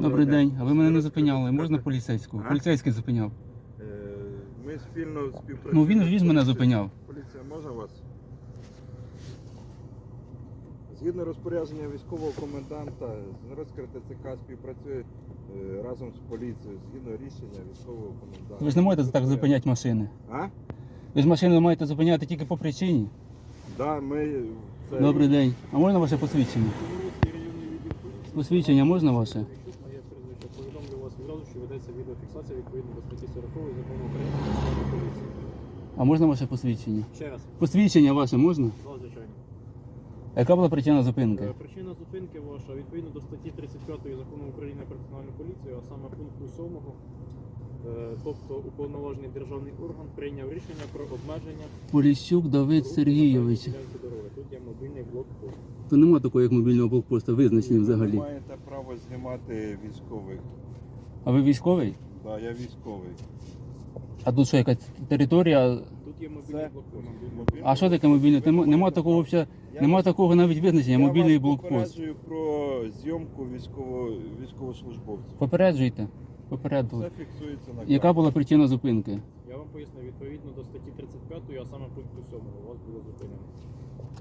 Добрий день. А ви мене не зупиняли. Можна поліцейського? А? Поліцейський зупиняв. Е, Ми спільно співпрацюємо. Ну він ж він мене зупиняв. Поліція може вас? Згідно розпорядження військового коменданта, Згородська ТЦК співпрацює е, разом з поліцією згідно рішення військового коменданта. Ви ж не можете так зупиняти машини. А? Ви ж машини маєте зупиняти тільки по причині. Да, ми це... Добрий день. А можна ваше посвідчення? Посвідчення можна ваше? Повідомлю вас відразу, що ведеться відеофіксація відповідно до статті 40 закону України про національну поліцію. А можна ваше посвідчення? Ще раз, Посвідчення ваше можна? два звичайно. А Яка була причина Е, зупинки? Причина зупинки ваша відповідно до статті 35 закону України про національну поліцію, а саме пункту 7, е, тобто уповноважений державний орган прийняв рішення про обмеження Поліщук Давид руху на Сергійович. певній ділянці дороги. Тут є мобільний блокпост. То нема такого, як мобільного блокпосту, визначення Ви взагалі. маєте право знімати військових. А ви військовий? Да, я військовий. А тут що, якась територія? Тут є мобільний блокпост. А що таке мобільний? Нема, нема такого взагалі, нема такого навіть визначення, мобільний Я блокпост. вас попереджую про зйомку військово, військовослужбовців. Попереджуйте. Це Попереджуйте. фіксується на Яка була причина зупинки? Я вам поясню, відповідно до статті 35, а саме пункту 7 у вас було зупинено.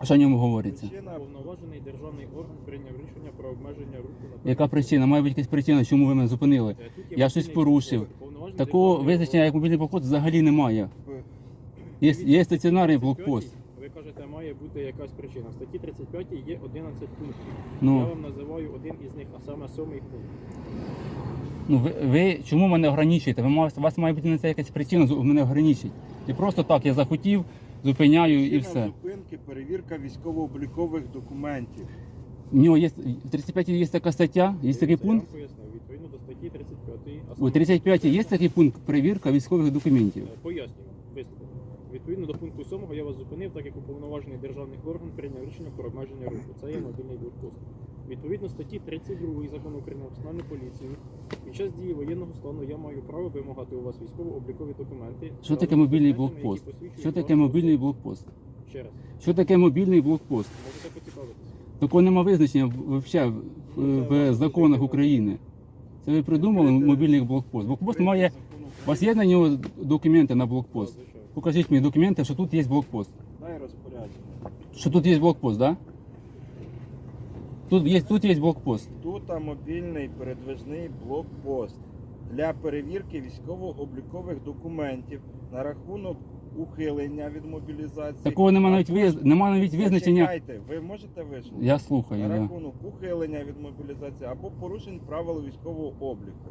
Що в ньому говориться? Причина Повноважений державний орган прийняв рішення про обмеження руху на Яка причина? Має бути якась причина, чому ви мене зупинили? Е, Я щось порушив. Такого визначення, як мобільний блокпост, взагалі немає. Є, є стаціонарний блокпост. Ви кажете, має бути якась причина. В статті 35 є 11 пунктів. Я Ну, вам називаю один із них, а саме сьомий пункт. ну ви, ви чому мене ограничуєте? Ви мав- у вас має бути на це якась причина мене ограничити. І просто так, я захотів, зупиняю і Причина все. зупинки перевірка військово-облікових документів. В нього є в 35 є така стаття, є такий пункт. Я вам пояснив, відповідно до статті 35. У саме- 35 є такий пункт перевірка військових документів. Е, Пояснюю. Відповідно до пункту 7 я вас зупинив, так як уповноважений державний орган прийняв рішення про обмеження руху. Це є мобільний блокпост. Відповідно статті 32 закону України про національну поліцію. Під час дії воєнного стану я маю право вимагати у вас військово-облікові документи. Що таке мобільний блокпост? Що таке мобільний блокпост? Ще раз, Що таке мобільний блокпост? можете поцікавитися. Такого нема визначення в, взагалі в, в, в законах України. Це ви придумали мобільний блокпост. Блокпост має. У вас є на нього документи на блокпост? Покажіть мені документи, що тут є блокпост. Дай розпорядження. Що тут є блокпост, так? Да? Тут є, тут є блокпост. Тут а, мобільний передвижний блокпост для перевірки військово-облікових документів на рахунок ухилення від мобілізації. Такого нема навіть виз... нема навіть визначення. Зачекайте, ви можете висловити? Я слухаю, на да. рахунок ухилення від мобілізації або порушень правил військового обліку.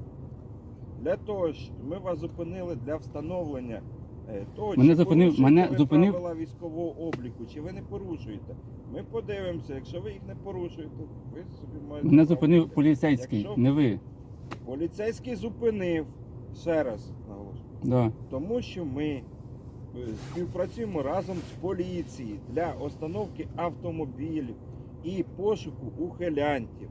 Для того ж ми вас зупинили для встановлення того, Мене зупинив- мене зупинив- правила військового обліку, чи ви не порушуєте. Ми подивимося, якщо ви їх не порушуєте, ви собі маєте. Мене зупинив поліцейський, Якщо- не ви. Поліцейський зупинив ще раз наголошую. Да. Тому що ми е, співпрацюємо разом з поліцією для остановки автомобілів і пошуку ухилянтів.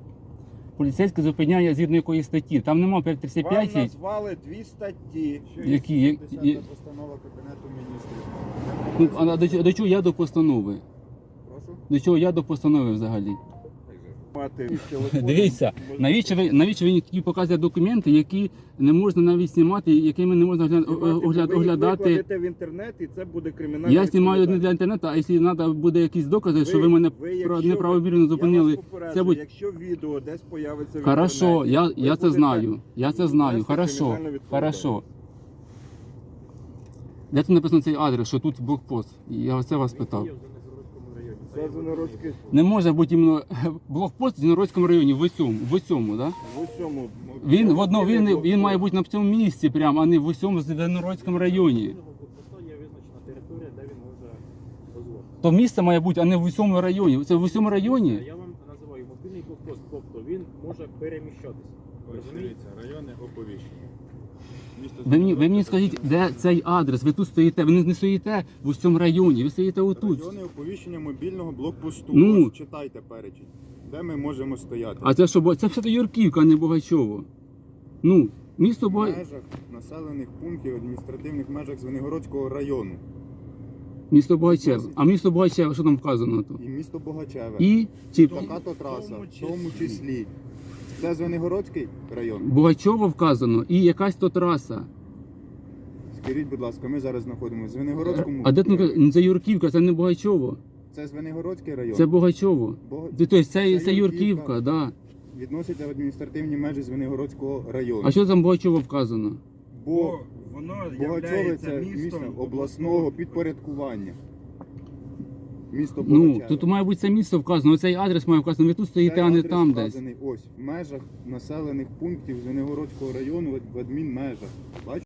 Поліцейський зупиняє згідно якоїсь статті. Там нема Вам 535, назвали дві статті. які. є- є- постанова Кабінету міністрів. Ну, а до, до чого я до постанови? Прошу. До чого я до постанови взагалі? Дивіться, навіщо ви навіщо ви такі показуєте документи, які не можна навіть знімати, якими не можна гля- Знімати, огля- ви в інтернет і це буде кримінальна Я знімаю не для інтернету, а якщо треба буде якісь докази, що ви мене ви, якщо неправомірно Я зупинили. Це будь якщо відео десь появиться в хорошо, я, я це знаю. Я це знаю. Хорошо, хорошо. Де тут написано цей адрес, що тут блокпост? Я це вас питав. Є в Зеленогородському районі. Це є Звенигородський Не може бути іменно блокпост в Зінородському районі, в усьому, в усьому, да? в усьому. Він в одно, він, він має бути на цьому місці, прямо, а не в усьому Зінородському районі. То місце має бути, а не в усьому районі. Це в усьому районі? Я вам називаю мобільний блокпост, тобто він може переміщатися. Ось дивіться, районне оповіщення. Ви мені, ви мені скажіть, де цей адрес? Ви тут стоїте, ви не, не стоїте в усьому районі, ви стоїте отут. Районне оповіщення мобільного блокпосту. Ну. Ось читайте перечень. Де ми можемо стояти? А це що, бо- це все Юрківка, а не Богачово. Ну, місто в Бога... межах населених пунктів адміністративних межах Звенигородського району. місто Богачеве. А місто Богачеве, що там вказано тут? І місто Богачеве. І чи Така то траса, в тому числі. Це Звенигородський район. Бугачово вказано і якась то траса. Скажіть, будь ласка, ми зараз знаходимося в Звенигородському. А де тут ну, це Юрківка, це не Бугачово. Це Звенигородський район. Це Бугачово. Бо... Тобто це, це, Це Юрківка, да. Відноситься в адміністративні межі Звенигородського району. А що там Бугачово вказано? Бо воно Богачове являється це містом місто обласного підпорядкування. Місто Ну, Богачеве. тут має бути це місто вказано, цей адрес має вказано, ви тут стоїте, Цей а не адрес там десь. вказаний Ось в межах населених пунктів Звенигородського району в адмінмежах. Бачите?